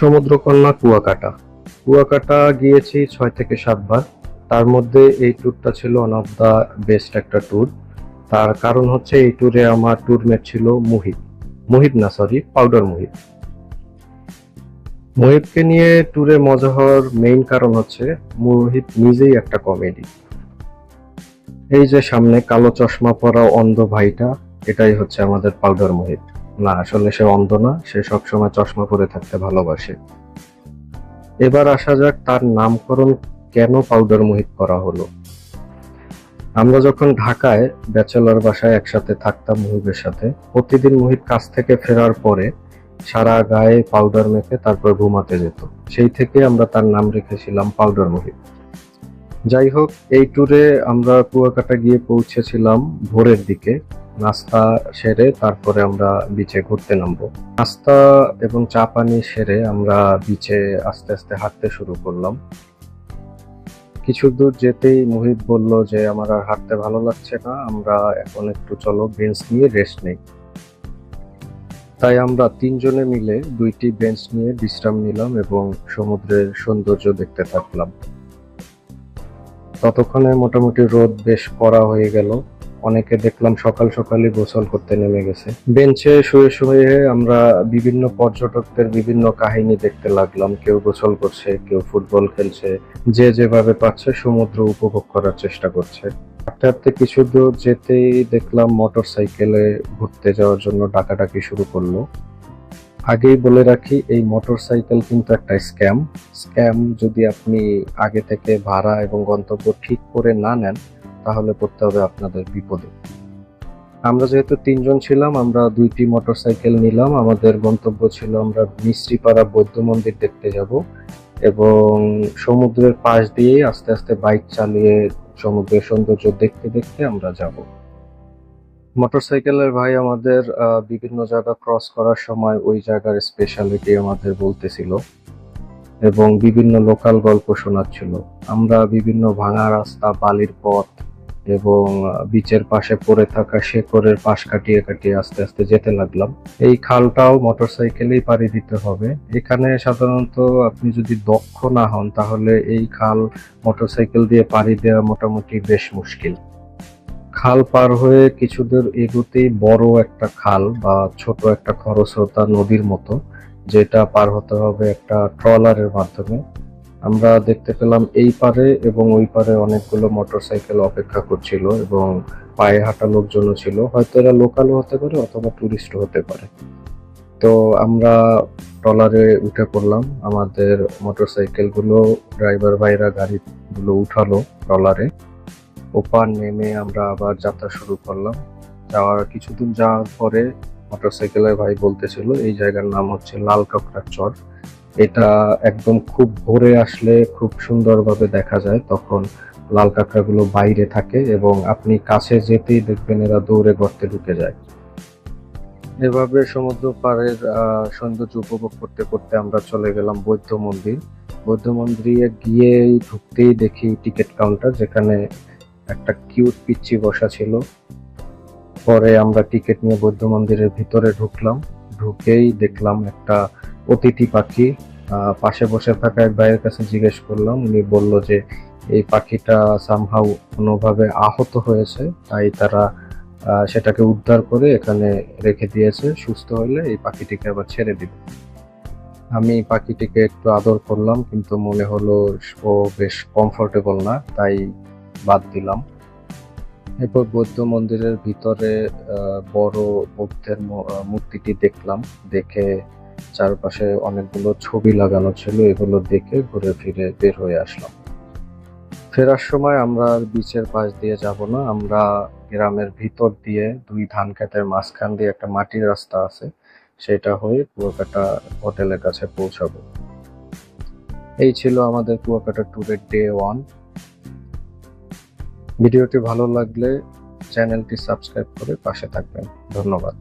সমুদ্রকন্যা কুয়াকাটা। কুয়াকাটা গিয়েছি ছয় থেকে সাতবার তার মধ্যে এই ট্যুরটা ছিল ওয়ান অফ দ্য বেস্ট একটা ট্যুর তার কারণ হচ্ছে এই ট্যুরে আমার ট্যুরমেট ছিল মুহিত। মুহিত না সরি পাউডার মুহিত। মুহিতকে নিয়ে ট্যুরে মজা হওয়ার মেইন কারণ হচ্ছে মুহিত নিজেই একটা কমেডি এই যে সামনে কালো চশমা পরা অন্ধ ভাইটা, এটাই হচ্ছে আমাদের পাউডার মোহিত। না, আসলে সে অন্ধ না, সে সবসময় চশমা পরে থাকতে ভালোবাসে। এবার আসা যাক তার নামকরণ কেন পাউডার মোহিত করা হলো। আমরা যখন ঢাকায় ব্যাচেলর বাসায় একসাথে থাকতাম মুহিবের সাথে, প্রতিদিন মুহিত কাজ থেকে ফেরার পরে সারা গায়ে পাউডার মেখে তারপর ঘুমাতে যেত। সেই থেকে আমরা তার নাম রেখেছিলাম পাউডার মোহিত। যাই হোক, এই ট্যুরে আমরা কুয়াকাটা গিয়ে পৌঁছেছিলাম ভোরের দিকে। নাস্তা সেরে তারপরে আমরা বিচে ঘুরতে নামবো। নাস্তা এবং চা পানি সেরে আমরা বিচে আস্তে আস্তে হাঁটতে শুরু করলাম। কিছু দূর যেতেই মোহিত বলল যে, আমার আর হাঁটতে ভালো লাগছে না, আমরা এখন একটু চলো বেঞ্চ নিয়ে রেস্ট নেই। তাই আমরা তিনজনে মিলে দুইটি বেঞ্চ নিয়ে বিশ্রাম নিলাম এবং সমুদ্রের সৌন্দর্য দেখতে থাকলাম। ততক্ষণে মোটামুটি রোদ বেশ কড়া হয়ে গেল। অনেকে দেখলাম সকাল সকালই গোসল করতে নেমে গেছে। বেঞ্চে শুয়ে শুয়ে আমরা বিভিন্ন পর্যটকদের বিভিন্ন কাহিনী দেখতে লাগলাম। কেউ গোসল করছে, কেউ ফুটবল খেলছে, যে যেভাবে পাচ্ছে সমুদ্র উপভোগ করার চেষ্টা করছে। হাঁটতে হাঁটতে কিছু দূর যেতেই দেখলাম মোটর সাইকেলে ঘুরতে যাওয়ার জন্য ডাকাডাকি শুরু করল। আগেই বলে রাখি, এই মোটর সাইকেল কিন্তু একটা স্ক্যাম। স্ক্যাম যদি আপনি আগে থেকে ভাড়া এবং গন্তব্য ঠিক করে না নেন তাহলে পড়তে হবে আপনাদের বিপদে। আমরা যেহেতু তিনজন ছিলাম, আমরা দুইটি মোটরসাইকেল নিলাম। আমাদের গন্তব্য ছিল আমরা মিস্ত্রিপাড়া বৌদ্ধ মন্দির দেখতে যাব এবং সমুদ্রের পাশ দিয়ে আস্তে আস্তে বাইক চালিয়ে সমুদ্রের সৌন্দর্য দেখতে দেখতে আমরা যাব। মোটরসাইকেলের ভাই আমাদের বিভিন্ন জায়গা ক্রস করার সময় ওই জায়গার স্পেশালিটি আমাদের বলতেছিল এবং বিভিন্ন লোকাল গল্প শোনাচ্ছিল। আমরা বিভিন্ন ভাঙা রাস্তা, বালির পথ এবং বিচের পাশে পড়ে থাকা শেকড়ের পাশ কাটিয়ে কাটিয়ে আস্তে আস্তে যেতে লাগলাম। এই খালটাও মোটরসাইকেলেই পাড়ি দিতে হবে। এখানে সাধারণত আপনি যদি দক্ষ না হন, তাহলে এই খাল মোটরসাইকেল দিয়ে পাড়ি দেওয়া মোটামুটি বেশ মুশকিল। খাল পার হয়ে কিছু দূর এগোতেই বড় একটা খাল বা ছোট একটা খরস্রোতা নদীর মতো, যেটা পার হতে হবে একটা ট্রলারের মাধ্যমে। আমরা দেখতে পেলাম এই পারে এবং ওই পারে অনেকগুলো মোটরসাইকেল অপেক্ষা করছিল এবং পায়ে হাঁটা লোকজনও ছিল। হয়তো এরা লোকালও হতে পারে অথবা টুরিস্ট হতে পারে। তো আমরা ট্রলারে উঠে পড়লাম। আমাদের মোটরসাইকেলগুলো ড্রাইভার ভাইরা গাড়িগুলো উঠালো ট্রলারে। ওপার নেমে আমরা আবার যাত্রা শুরু করলাম। যাওয়ার কিছুদিন যাওয়ার পরে মোটরসাইকেলের ভাই বলতেছিল, এই জায়গার নাম হচ্ছে লাল চর। এটা একদম খুব ভোরে আসলে খুব সুন্দরভাবে দেখা যায়। তখন লাল কাঁকড়াগুলো বাইরে থাকে এবং আপনি কাছে যেতেই দেখবেন এরা দৌড়ে গর্তে ঢুকে যায়। এভাবে সমুদ্র পাড়ের সৌন্দর্য উপভোগ করতে করতে আমরা চলে গেলাম বৌদ্ধ মন্দির। বৌদ্ধ মন্দিরে গিয়েই ঢুকতেই দেখি টিকিট কাউন্টার, যেখানে একটা কিউট পিচ্চি বসা ছিল। পরে আমরা টিকিট নিয়ে বৌদ্ধ মন্দিরের ভিতরে ঢুকলাম। ঢুকেই দেখলাম একটা অতিথি পাখি পাশে বসে থাকা এক ভাইয়ের কাছে জিজ্ঞেস করলাম। উনি বলল যে, এই পাখিটা সামহাউ কোনোভাবে আহত হয়েছে, তাই তারা সেটাকে উদ্ধার করে এখানে রেখে দিয়েছে। সুস্থ হলে এই পাখিটিকে আবার ছেড়ে দিবে। আমি পাখিটিকে একটু আদর করলাম, কিন্তু মনে হলো ও বেশ কমফোর্টেবল না, তাই বাদ দিলাম। এরপর বৌদ্ধ মন্দিরের ভিতরে বড় বুদ্ধের মূর্তিটি দেখলাম। দেখে চারপাশে অনেকগুলো ছবি লাগানো ছিল, এগুলো দেখে ঘুরে ফিরে বের হয়ে আসলাম। ফেরার সময় আমরা বিচের পাশ দিয়ে যাব না, আমরা গ্রামের ভিতর দিয়ে দুই ধান খেতের মাঝখান দিয়ে একটা মাটির রাস্তা আছে, সেটা হয়ে কুয়াকাটা হোটেলের কাছে পৌঁছাবো। এই ছিল আমাদের কুয়াকাটা ট্যুরের ডে ওয়ান। ভিডিওটি ভালো লাগলে চ্যানেলটি সাবস্ক্রাইব করে পাশে থাকবেন। ধন্যবাদ।